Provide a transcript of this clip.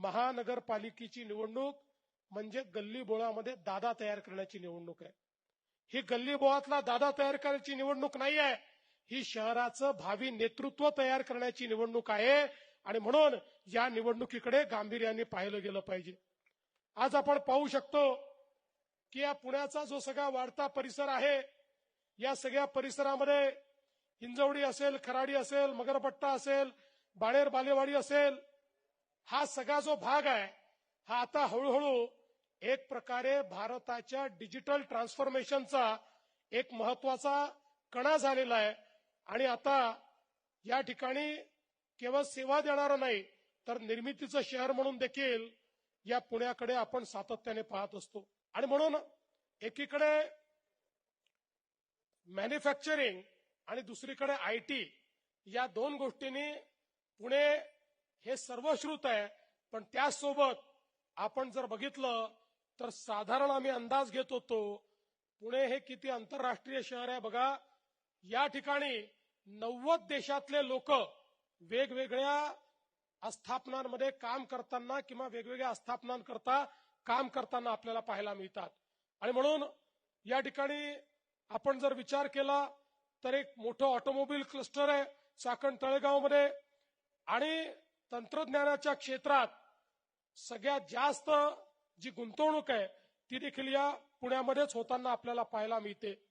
महानगरपालिकेची निवडणूक म्हणजे गल्ली बोळामध्ये दादा तयार करण्याची निवडणूक आहे. ही गल्ली बोळातला दादा तयार करण्याची निवडणूक नाही आहे. ही शहराचं भावी नेतृत्व तयार करण्याची निवडणूक आहे. आणि म्हणून या निवडणुकीकडे गांभीर्याने पाहिलं गेलं पाहिजे. आज आपण पाहू शकतो की या पुण्याचा जो सगळा वाढता परिसर आहे या सगळ्या परिसरामध्ये हिंजवडी असेल खराडी असेल मगरपट्टा असेल बाणेर बालेवाडी असेल हा सगळा जो भाग आहे हा आता हळूहळू एक प्रकारे भारताच्या डिजिटल ट्रान्सफॉर्मेशनचा एक महत्त्वाचा कणा झालेला आहे. आणि आता या ठिकाणी केवळ सेवा देणार नाही तर निर्मितीचं शहर म्हणून देखील या पुण्याकडे आपण सातत्याने पाहत असतो. आणि म्हणून एकीकडे मॅन्युफॅक्चरिंग आणि दुसरीकडे आय टी या दोन गोष्टींनी पुणे हे सर्वश्रुत आहे पण त्यासोबत आपण जर बघितलं तर साधारण आम्ही अंदाज घेत होतो पुणे हे किती आंतरराष्ट्रीय शहर आहे बघा. या ठिकाणी नव्वद देशातले लोक वेगवेगळ्या आस्थापनांमध्ये काम करताना किंवा वेगवेगळ्या आस्थापनांकरता काम करताना आपल्याला पाहायला मिळतात. आणि म्हणून या ठिकाणी आपण जर विचार केला तर एक मोठं ऑटोमोबाईल क्लस्टर आहे चाकण तळेगावमध्ये. आणि तंत्रज्ञानाच्या क्षेत्रात सगळ्यात जास्त जी गुंतवणूक आहे ती देखील या पुण्यामध्येच होताना आपल्याला पाहायला मिळते.